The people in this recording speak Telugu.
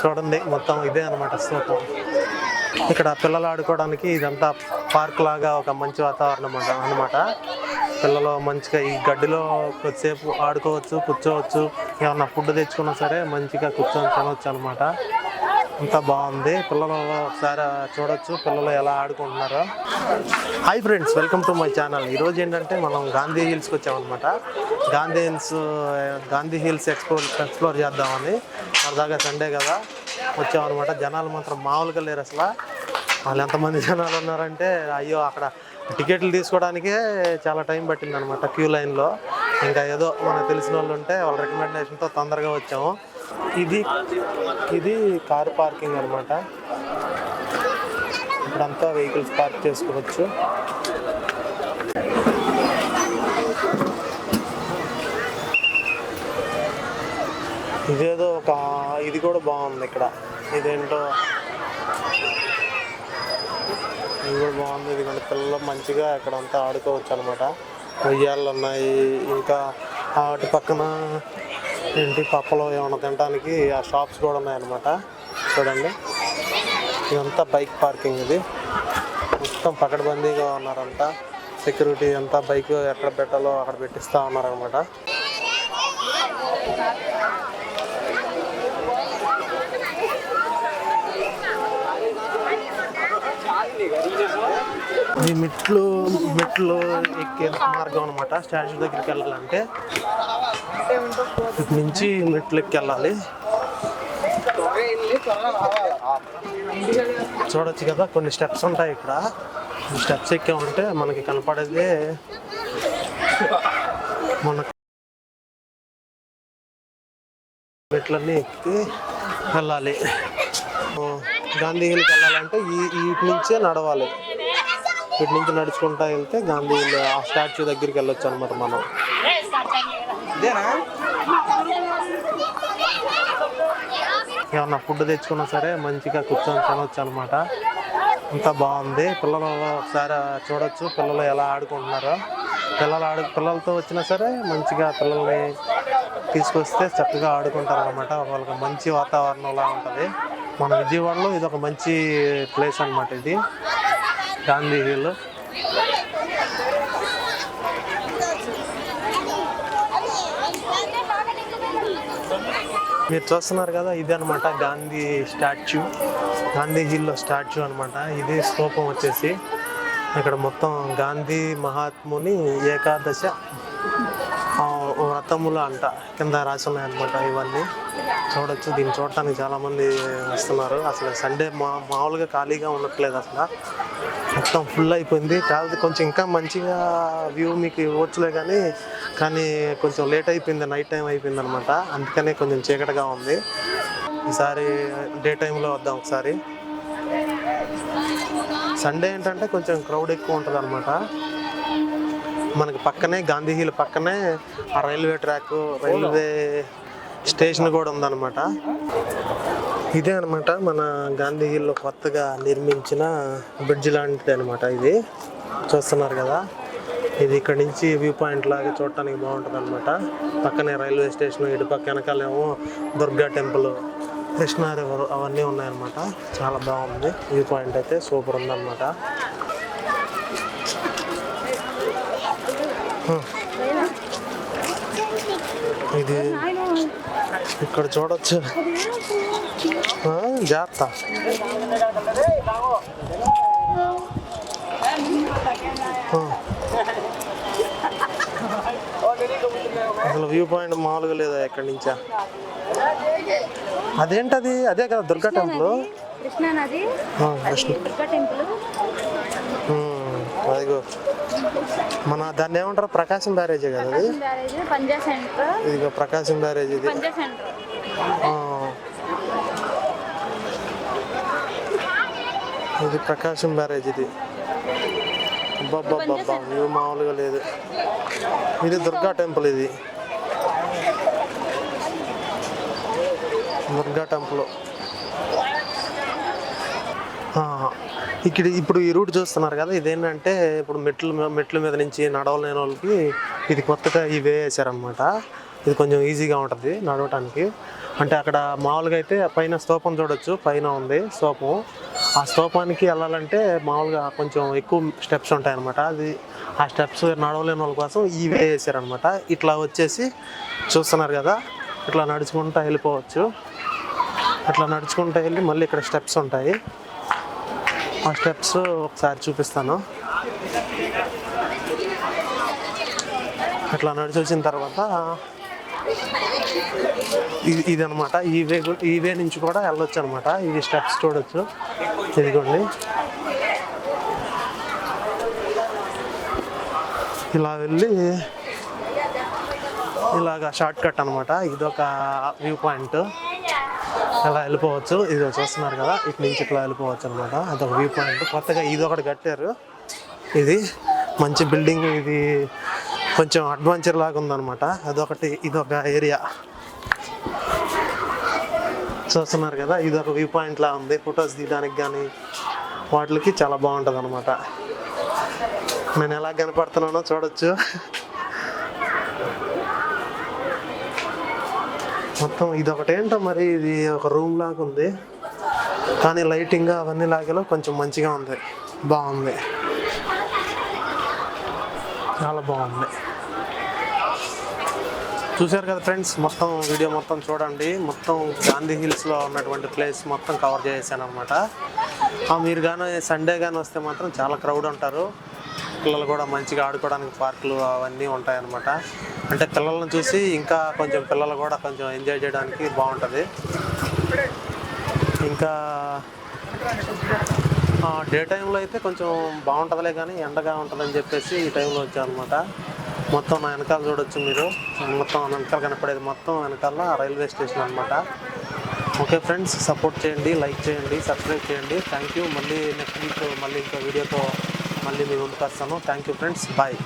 చూడండి మొత్తం ఇదే అనమాట స్తూపం. ఇక్కడ పిల్లలు ఆడుకోవడానికి ఇదంతా పార్క్ లాగా ఒక మంచి వాతావరణం అనమాట పిల్లలు మంచిగా ఈ గడ్డిలో కొద్దిసేపు ఆడుకోవచ్చు కూర్చోవచ్చు. ఏమన్నా ఫుడ్ తెచ్చుకున్నా సరే మంచిగా కూర్చొని తినవచ్చు అనమాట అంతా బాగుంది. పిల్లలు ఒకసారి చూడొచ్చు పిల్లలు ఎలా ఆడుకుంటున్నారో. Hi friends welcome to my channel ఈరోజు ఏంటంటే మనం గాంధీ హిల్స్కి వచ్చామన్నమాట. Gandhi Hills Gandhi Hills explore explore చేద్దామని. సరదాగా సండే కదా. వచ్చామన్నమాట. జనాలు మాత్రం మామూలుగా లేరు అసలు. వాళ్ళు ఎంతమంది జనాలు ఉన్నారంటే అయ్యో అక్కడ టికెట్లు తీసుకోవడానికే చాలా టైం పట్టిందనమాట క్యూ లైన్లో. ఇంకా ఏదో మనకు తెలిసిన వాళ్ళు ఉంటే వాళ్ళ రికమెండేషన్తో తొందరగా వచ్చాము. ఇది ఇది కార్ పార్కింగ్ అనమాట ఇప్పుడంతా వెహికల్స్ పార్క్ చేసుకోవచ్చు. ఇదేదో ఒక ఇది కూడా బాగుంది ఇక్కడ. ఇదేంటో? ఇది కూడా బాగుంది. ఇది కూడా పిల్లలు మంచిగా ఇక్కడ అంతా ఆడుకోవచ్చు అనమాట ఉయ్యాలు ఉన్నాయి ఇంకా వాటి పక్కన ఏంటి పప్పలో ఏమైనా తినడానికి ఆ షాప్స్ కూడా ఉన్నాయన్నమాట. చూడండి. ఇదంతా బైక్ పార్కింగ్ ఇది. మొత్తం పకడ్బందీగా ఉన్నారంతా. సెక్యూరిటీ అంతా బైక్ ఎక్కడ పెట్టాలో అక్కడ పెట్టిస్తా ఉన్నారనమాట ఈ మెట్లు మెట్లు ఎక్కే మార్గం అనమాట స్టాచ్యూ దగ్గరికి వెళ్ళాలంటే ఇటు నుంచి మెట్లు ఎక్కి వెళ్ళాలి. చూడొచ్చు కదా కొన్ని స్టెప్స్ ఉంటాయి ఇక్కడ. స్టెప్స్ ఎక్కామంటే మనకి కనపడేది మన మెట్లన్నీ ఎక్కి వెళ్ళాలి. గాంధీ హిల్కి వెళ్ళాలంటే ఈ వీటి నుంచే నడవాలి. వీటి నుంచి నడుచుకుంటా వెళ్తే గాంధీ ఆ స్టాచ్యూ దగ్గరికి వెళ్ళొచ్చు అనమాట మనం. ఏమన్నా ఫుడ్ తెచ్చుకున్నా సరే మంచిగా కూర్చొని తినవచ్చు అనమాట అంతా బాగుంది. పిల్లలు ఒకసారి చూడొచ్చు పిల్లలు ఎలా ఆడుకుంటున్నారో. పిల్లలు ఆడు పిల్లలతో వచ్చినా సరే మంచిగా పిల్లల్ని తీసుకొస్తే చక్కగా ఆడుకుంటారు అనమాట వాళ్ళకి మంచి వాతావరణంలా ఉంటుంది. మన విజయవాడలో ఇది ఒక మంచి ప్లేస్ అన్నమాట ఇది. గాంధీ హిల్. మీరు చూస్తున్నారు కదా ఇది అనమాట గాంధీ స్టాచ్యూ. గాంధీ హిల్లో స్టాచ్యూ అనమాట ఇది స్తూపం వచ్చేసి ఇక్కడ మొత్తం గాంధీ మహాత్ముని ఏకాదశ వ్రతములు అంట కింద రాసి ఉన్నాయన్నమాట ఇవన్నీ. చూడొచ్చు దీన్ని చూడటానికి చాలామంది వస్తున్నారు. అసలు సండే మా మామూలుగా ఖాళీగా ఉండట్లేదు అసలు. మొత్తం ఫుల్ అయిపోయింది. కాదు కొంచెం ఇంకా మంచిగా వ్యూ మీకు ఇవ్వచ్చులే కానీ కానీ కొంచెం లేట్ అయిపోయింది నైట్ టైం అయిపోయింది అనమాట అందుకనే కొంచెం చీకటిగా ఉంది. ఈసారి డే టైంలో వద్దాం ఒకసారి. సండే ఏంటంటే కొంచెం క్రౌడ్ ఎక్కువ ఉంటుంది అనమాట మనకి పక్కనే గాంధీ హిల్ పక్కనే ఆ రైల్వే ట్రాక్ రైల్వే స్టేషన్ కూడా ఉందన్నమాట. ఇదే అనమాట మన గాంధీ హిల్లో కొత్తగా నిర్మించిన బ్రిడ్జ్ లాంటిది అనమాట ఇది. చూస్తున్నారు కదా ఇది ఇక్కడ నుంచి వ్యూ పాయింట్ లాగా చూడటానికి బాగుంటుంది అనమాట పక్కనే రైల్వే స్టేషన్ ఇటు పక్క వెనకాలేమో దుర్గా టెంపుల్ కృష్ణా రివర్ అవన్నీ ఉన్నాయన్నమాట. చాలా బాగుంది. వ్యూ పాయింట్ అయితే సూపర్ ఉందన్నమాట. ఇది ఇక్కడ చూడొచ్చు. ఆ, జాగ్రత్త. అసలు వ్యూ పాయింట్ మామూలుగా లేదా ఎక్కడి నుంచా? అదేంటది? అదే కదా దుర్గా టెంపుల్. దుర్గా టెంపుల్. అదిగో. మన దాన్ని ఏమంటారు? ప్రకాశం బ్యారేజే కదా అది? ఇదిగో ప్రకాశం బ్యారేజ్ ఇది. ఇది ప్రకాశం బ్యారేజ్ ఇది. అబ్బబ్బబ్బబ్బా వ్యూ మామూలుగా లేదు. ఇది దుర్గా టెంపుల్ ఇది. దుర్గా టెంపుల్. ఇక్కడ ఇప్పుడు ఈ రూట్ చూస్తున్నారు కదా ఇదేంటంటే ఇప్పుడు మెట్లు మెట్ల మీద నుంచి నడవలేని వాళ్ళకి ఇది కొత్తగా ఇవి వేసారనమాట ఇది కొంచెం ఈజీగా ఉంటుంది నడవటానికి. అంటే అక్కడ మామూలుగా అయితే పైన స్తూపం చూడొచ్చు పైన ఉంది స్తూపం. ఆ స్తూపానికి వెళ్ళాలంటే మామూలుగా కొంచెం ఎక్కువ స్టెప్స్ ఉంటాయన్నమాట. అది ఆ స్టెప్స్ నడవలేని వాళ్ళ కోసం ఈ వే వేసారనమాట ఇట్లా వచ్చేసి చూస్తున్నారు కదా ఇట్లా నడుచుకుంటూ వెళ్ళిపోవచ్చు. అట్లా నడుచుకుంటూ వెళ్ళి మళ్ళీ ఇక్కడ స్టెప్స్ ఉంటాయి. ఆ స్టెప్స్ ఒకసారి చూపిస్తాను. అట్లా నడిచి వచ్చిన తర్వాత ఇది ఇది అనమాట ఈ వే ఈ వే నుంచి కూడా వెళ్ళొచ్చు అనమాట ఇది స్టెప్స్ చూడొచ్చు. ఇదిగోండి. ఇలా వెళ్ళి ఇలాగ షార్ట్ కట్ అనమాట ఇదొక వ్యూ పాయింట్. అలా వెళ్ళిపోవచ్చు. ఇది చూస్తున్నారు కదా ఇటు నుంచి ఇట్లా వెళ్ళిపోవచ్చు అనమాట అదొక వ్యూ పాయింట్ కొత్తగా ఇది ఒకటి కట్టారు. ఇది మంచి బిల్డింగ్ ఇది కొంచెం అడ్వెంచర్ లాగా ఉందన్నమాట. అదొకటి ఇదొక ఏరియా చూస్తున్నారు కదా ఇది ఒక వ్యూ పాయింట్ లా ఉంది. ఫొటోస్ తీయడానికి కానీ వాటికి చాలా బాగుంటుంది అనమాట నేను ఎలా కనపడుతున్నానో చూడొచ్చు. మొత్తం ఇది ఒకటేంటో మరి ఇది ఒక రూమ్ లాగా ఉంది. కానీ లైటింగ్ అవన్నీ లాగేలో కొంచెం మంచిగా ఉంది. బాగుంది. చాలా బాగుంది. చూశారు కదా ఫ్రెండ్స్ మొత్తం వీడియో మొత్తం చూడండి. మొత్తం గాంధీ హిల్స్లో ఉన్నటువంటి ప్లేస్ మొత్తం కవర్ చేసాను అనమాట మీరు కానీ సండే కానీ వస్తే మాత్రం చాలా క్రౌడ్ ఉంటారు. పిల్లలు కూడా మంచిగా ఆడుకోవడానికి పార్కులు అవన్నీ ఉంటాయన్నమాట. అంటే పిల్లలను చూసి ఇంకా కొంచెం పిల్లలు కూడా కొంచెం ఎంజాయ్ చేయడానికి బాగుంటుంది. ఇంకా డే టైంలో అయితే కొంచెం బాగుంటుందిలే కానీ ఎండగా ఉంటుందని చెప్పేసి ఈ టైంలో వచ్చాను అనమాట మొత్తం నా వెనకాల చూడొచ్చు మీరు. మొత్తం నా వెనకాల కనపడేది మొత్తం వెనకాల రైల్వే స్టేషన్ అనమాట ఓకే ఫ్రెండ్స్ సపోర్ట్ చేయండి లైక్ చేయండి సబ్స్క్రైబ్ చేయండి. థ్యాంక్ యూ మళ్ళీ నెక్స్ట్ వీక్ మళ్ళీ ఇంకో వీడియోతో మళ్ళీ మీ ముందుకు వస్తాను. Thank you friends bye